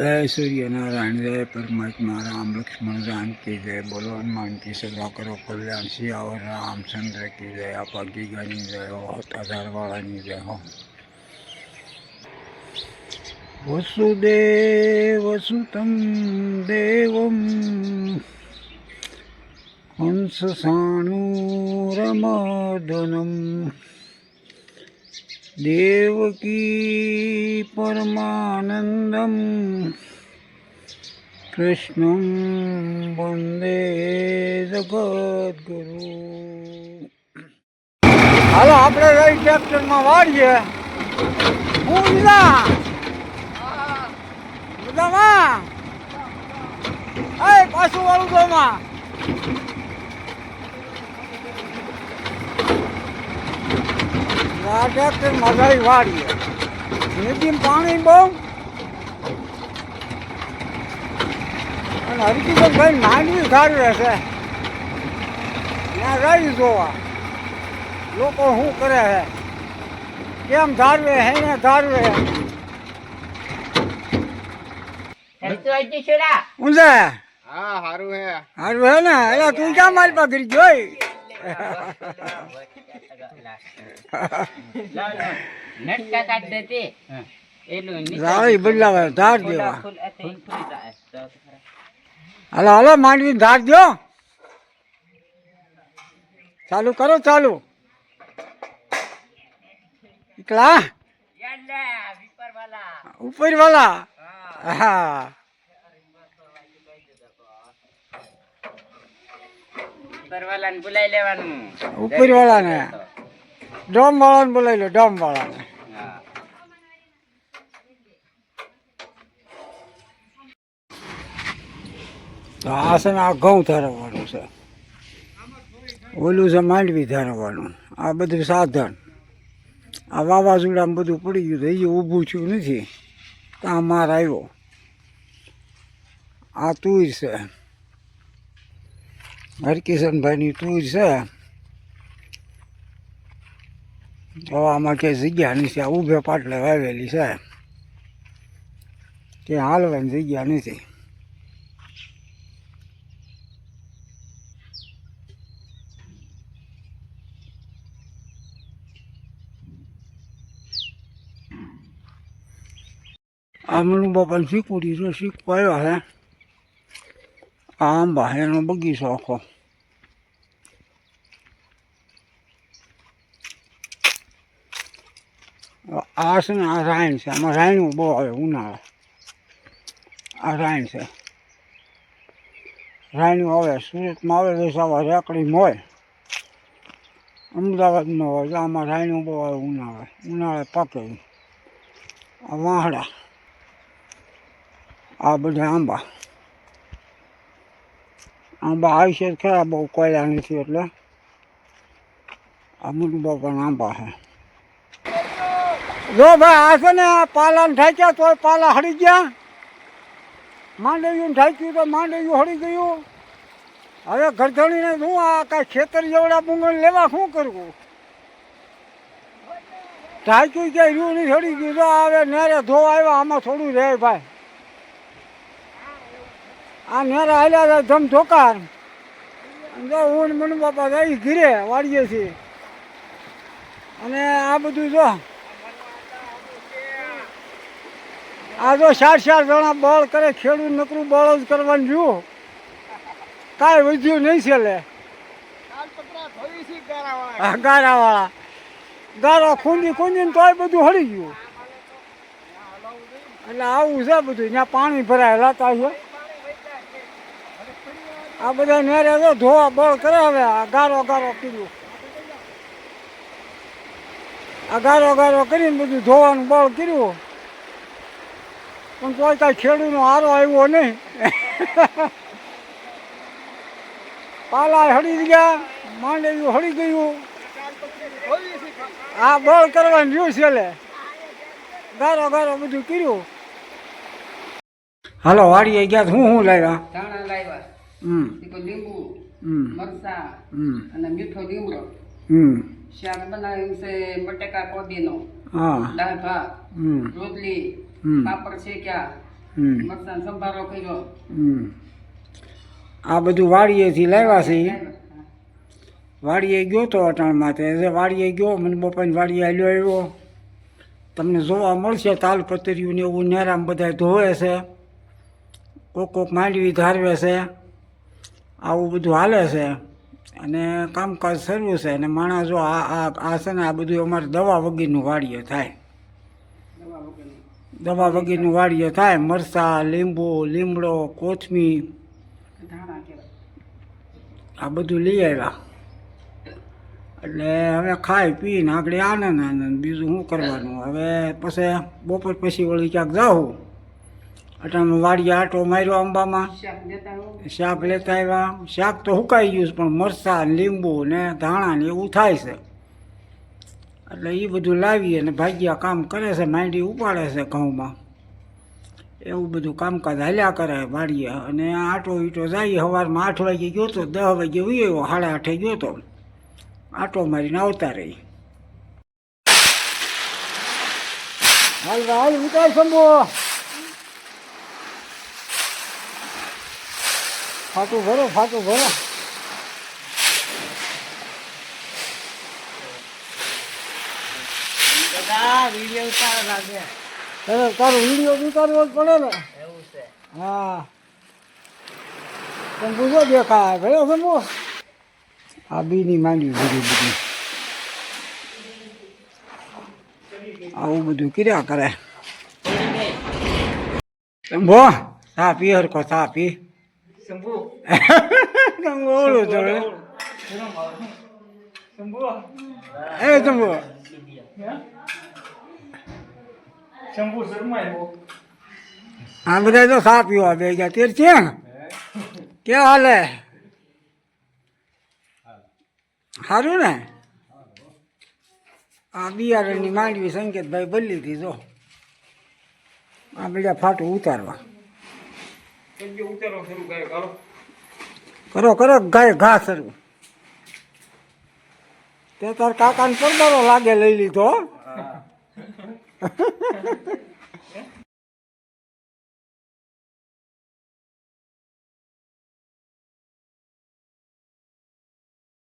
જય સૂર્યનારાયણ, જય પરમાત્મા, રામ લક્ષ્મણ જાનકી જય. બોલો હનુમાન કી સદા કરો કલ્યાણ સિયાવર રામચંદ્ર કી જય, આપા ગીગાની જય હો તાધારવાળાની જય હો. વસુદેવ સુતમ દેવમ, હંસ સાણુરમદનમ દેવકી પરમાનંદમ કૃષ્ણ વંદે જગદગુરુ હાલો, આપણે રહી ટ્રેક્ટરમાં વાળીએ. લીધા બધામાં પાછું વાળું તો આ ટ્રેક્ટર મગાઈ વાળીએ. નદીમાં પાણી બહુ. અને હરકીબેન ભાઈ માંડવી સારું રહેશે. ત્યાં રહી જોવા. લોકો શું કરે છે? કેમ ધારવે હે ને ધારવે ઊંઝે? હા સારું હે. ને? એટલે તું ક્યાં મારી પાસે જોઈ? રાળી બદલાવે ધાર દેવા. હાલો હાલો માંડવી ધાર દો ચાલુ કરો ચાલુ. એકલા? ઉપર વાલા હા. વિપરવાલાને બોલાઈ લેવાનું. ઉપર વાળાને ડોમ વાળાને બોલાવી લો ડોમ વાળાને. તો આ છે ને આ ઘઉં ધરવાનું છે. ઓલું છે માંડવી ધરવાનું. આ બધું સાધન. આ વાવાઝોડામાં બધું પડી ગયું તો એ ઊભું થયું નથી. તો આ માર આવ્યો. આ તુર છે. હરકિશનભાઈની તુર છે હવે આમાં કે જગ્યા નથી આ ઊભે પાટલે વાવેલી છે. કે હાલવાની જગ્યા નથી આમનું મનુ બાપાને શીખવડી છે શીખવા આવ્યા છે આંબા એનો બગીચો આખો. આ છે ને, આ રાયણ છે. આમાં રાયણું બહુ આવે, ઉનાળે. આ રાયણ છે. રાયણું આવે, સુરતમાં આવે, વેસાવા રેકડીમાં હોય અમદાવાદમાં હોય આમાં રાયણું બહુ આવે, ઉનાળે. ઉનાળે પાકે. આ વાહડા. આ બધા આંબા. આંબા આવી છે ખરા, બહુ કોયલા નથી એટલે. આ મોટું પણ આંબા છે. જો ભાઈ આ છે ને પાલાને ઠાક્યા તોય પાલા હળી ગયા. માંડવ્યું ઠાક્યું તો માંડવ્યું હળી ગયું. હવે ગરધણીને શું આ કાંઈ ખેતર જેવડા પૂંગણ લેવા શું કરવું? ઢાંક્યું ક્યાંય રૂ નહીં, હળી ગયું. તો હવે નેરે ધોવા આવ્યા, આમાં થોડું રહે ભાઈ. આ નેરા હાલ્યા હતા ધમ ધોકાર. જો ઊન મન બાપા રહી ઘીરે વાળીએ છીએ અને આ બધું જો આ તો ચાર ચાર જણા બળ કરે, ખેડૂત નકરું બળ જ કરવાનું જોયું કાંઈ વધ્યું નહીં છે લે ગારાવાળા ગારો ખૂંદી ખૂંદીને તોય બધું હળી ગયું. એટલે આવું છે બધું. ત્યાં પાણી ભરાયેલા તા છે. આ બધા નેરે તો ધોવા બળ કરે હવે. આ ગારો ગારો કર્યું. આ ગારો ગારો કરીને બધું ધોવાનું બળ કર્યું. પણ કોઈ કાંઈ ખેડૂતનો હારો આવ્યો નહીં. પાલા હળી ગયા માંડવી હળી ગયું. આ બળ કરવાનું રહ્યું છે લે ગારો ગારો બધું કર્યું. હાલો વાડીએ ગયા તો હું શું લાવ્યા? ધાણા લાવ્યા. હમ. લીંબુ હમ. અને મીઠો લીમડો. હમ. શાક બનાવ્યું છે બટેકા કોબીનો હા. દાળ ભાત રોટલી પાપડ મરચાં સંભારો કર્યો. હમ. આ બધું વાડીએથી લાવ્યા છે. વાડીએ ગયો તો અટાણમાં તે વાડીએ ગયો મને બપાને વાડીએ હાલ્યો આવ્યો. તમને જોવા મળશે તાલપતરીયું ને એવું નેરામ બધા ધોવે છે. કોક કોક માંડવી ધારવે છે. આવું બધું હાલે છે. અને કામકાજ શરૂ છે. અને માણસ જો આ આ આ છે ને આ બધું અમારે દવા વગરનું વાડીએ થાય. દવા વગેરેનું વાડીએ થાય. મરચાં લીંબુ, લીમડો, કોથમીર. આ બધું લઈ આવ્યા. એટલે હવે ખાઈ, પીને આગળ આનંદ આનંદ. બીજું શું કરવાનું? હવે પછી બપોર પછી વળી ક્યાંક જાઉં. અટાણું વાડીએ આટો માર્યો અંબામાં શાક લેતા આવ્યા. શાક તો સુકાઈ ગયું છે, પણ મરચાં લીંબુ ને ધાણા ને એવું થાય છે. એટલે એ બધું લાવી અને ભાગ્યા કામ કરે છે, માંડી ઉપાડે છે ઘઉંમાં. એવું બધું કામકાજ હાલ્યા કરે વાડીએ. અને આટો ઈટો જાય, સવારમાં આઠ વાગે ગયો તો દસ વાગે ઉયો સાડા આઠે ગયો તો. આટો મારીને આવતા રહી. હાલ હાલ ઉતાર સંભો ફાટું ભરો ફાટું ભરો. તારો વીડિયો ઉતારવો જ પડે ને. હા. તમે પૂછો દેખાય ભયો સમો આ બીની માંડવી બધી બધી. આવું બધું કર્યા કરે. શંભો સા પી હરકો સા પી. શંભુ. ઓળું જોડે એ શંભુ. આ બધા તો સા પીવા બે ગયા. તે છે કે હાલે? સારું ને? આ બિયારણની માંડવી સંકેતભાઈ બદલી હતી જો. આ બધા ફાટું ઉતારવા. કરો કરો ગાય ઘા શરૂ. તે તાર કાકાને પરબારો લાગે લઈ લીધો yeah.